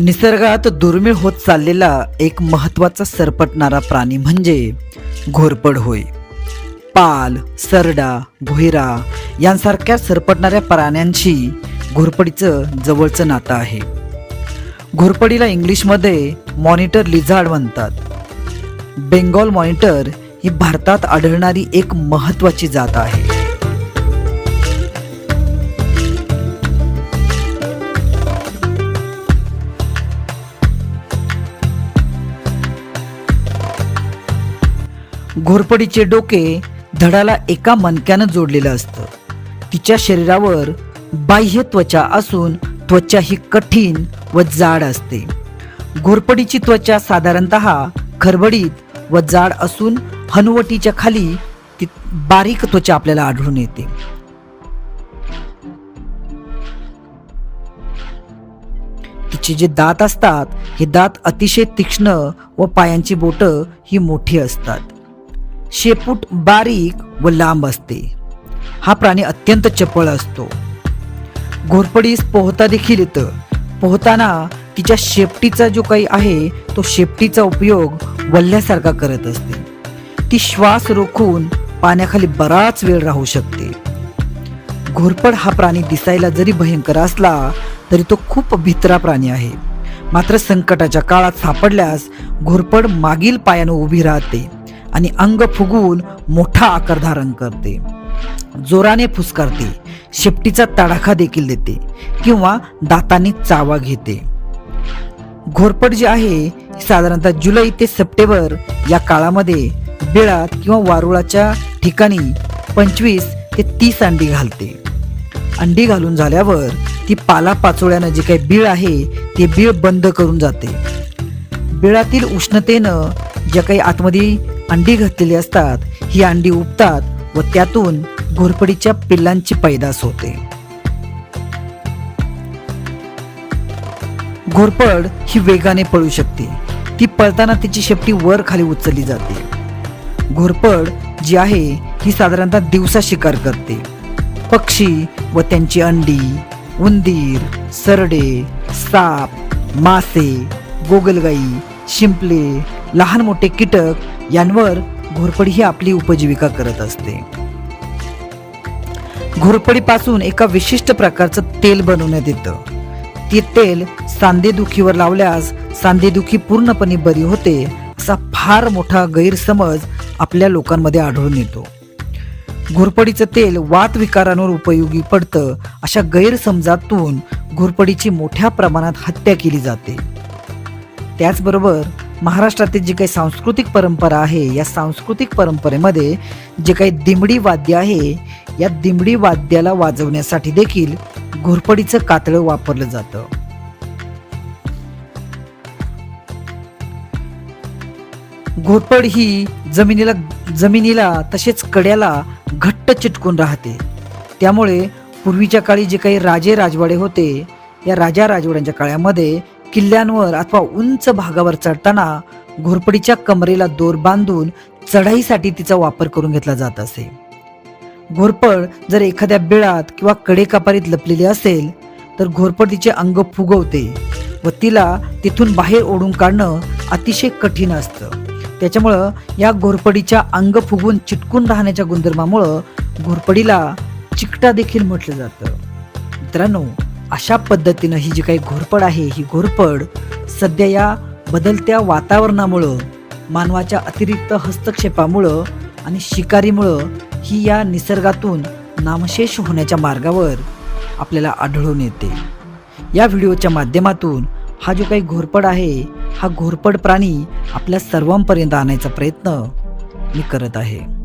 निसर्गात दुर्मिळ होत चाललेला एक महत्त्वाचा सरपटणारा प्राणी म्हणजे घोरपड होय. पाल सरडा भुईरा यांसारख्या सरपटणाऱ्या प्राण्यांशी घोरपडीचं जवळचं नातं आहे. घोरपडीला इंग्लिशमध्ये मॉनिटर लिझार्ड म्हणतात. बेंगॉल मॉनिटर ही भारतात आढळणारी एक महत्त्वाची जात आहे. घोरपडीचे डोके धडाला एका मणक्यानं जोडलेलं असतं. तिच्या शरीरावर बाह्य त्वचा असून त्वचा ही कठीण व जाड असते. घोरपडीची त्वचा साधारणत खरबडीत व जाड असून हनुवटीच्या खाली ती बारीक त्वचा आपल्याला आढळून येते. तिचे जे दात असतात हे दात अतिशय तीक्ष्ण व पायांची बोटं ही मोठी असतात. शेपूट बारीक व लांब असते. हा प्राणी अत्यंत चपळ असतो. घोरपडीस पोहता देखील येतं. पोहताना तिच्या शेपटीचा जो काही आहे तो शेपटीचा उपयोग वल्ल्यासारखा करत असते. ती श्वास रोखून पाण्याखाली बराच वेळ राहू शकते. घोरपड हा प्राणी दिसायला जरी भयंकर असला तरी तो खूप भित्रा प्राणी आहे. मात्र संकटाच्या काळात सापडल्यास घोरपड मागील पायानं उभी राहते. आणि अंग फुगवून मोठा आकार धारण करते. जोराने फुसकारते. शेपटीचा तडाखा देखील देते किंवा दातांनी चावा घेते. घोरपड जे आहे साधारणतः जुलै ते सप्टेंबर या काळामध्ये बिळात किंवा वारुळाच्या ठिकाणी पंचवीस ते तीस अंडी घालते. अंडी घालून झाल्यावर ती पाला पाचोळ्यानं जे काही बीळ आहे ते बीळ बंद करून जाते. बिळातील उष्णतेनं ज्या काही आतमध्ये अंडी घातलेली असतात. ही अंडी उपतात व त्यातून घोरपडीच्या पिल्लांची पैदास होते. घोरपड ही वेगाने पळू शकते. ती पळताना तिची शेपटी वर खाली उचलली जाते. घोरपड जी आहे ही साधारणतः दिवसा शिकार करते. पक्षी व त्यांची अंडी उंदीर सरडे साप मासे गोगलगाई शिंपले लहान मोठे कीटक यांवर घोरपडी ही आपली उपजीविका करत असते. घोरपडीपासून एका विशिष्ट प्रकारचं तेल बनवण्यात येतं. ते तेल सांधेदुखीवर लावल्यास सांधेदुखी पूर्णपणे बरी होते असा फार मोठा गैरसमज आपल्या लोकांमध्ये आढळून येतो. घोरपडीचं तेल वात विकारांवर उपयोगी पडतं अशा गैरसमजातून घोरपडीची मोठ्या प्रमाणात हत्या केली जाते. त्याचबरोबर महाराष्ट्रातील जी काही सांस्कृतिक परंपरा आहे या सांस्कृतिक परंपरेमध्ये जे काही दिमडी वाद्य आहे या दिमडी वाद्याला वाजवण्यासाठी देखील घोरपडीचं कातळं वापरलं जातं. घोरपड ही जमिनीला जमिनीला तसेच कड्याला घट्ट चिटकून राहते. त्यामुळे पूर्वीच्या काळी जे काही राजे राजवाडे होते या राजा राजवाड्यांच्या काळामध्ये किल्ल्यांवर अथवा उंच भागावर चढताना घोरपडीच्या कमरेला दोर बांधून चढाईसाठी तिचा वापर करून घेतला जात असे. घोरपड जर एखाद्या बिळात किंवा कडेकापारीत लपलेली असेल तर घोरपड तिचे अंग फुगवते व तिला तिथून बाहेर ओढून काढणं अतिशय कठीण असतं. त्याच्यामुळं या घोरपडीच्या अंग फुगून चिटकून राहण्याच्या गुणधर्मामुळं घोरपडीला चिकटा देखील म्हटलं जातं. मित्रांनो अशा पद्धतीनं ही जी काही घोरपड आहे ही घोरपड सध्या या बदलत्या वातावरणामुळं मानवाच्या अतिरिक्त हस्तक्षेपामुळं आणि शिकारीमुळं ही या निसर्गातून नामशेष होण्याच्या मार्गावर आपल्याला आढळून येते. या व्हिडिओच्या माध्यमातून हा जो काही घोरपड आहे हा घोरपड प्राणी आपल्या सर्वांपर्यंत आणायचा प्रयत्न मी करत आहे.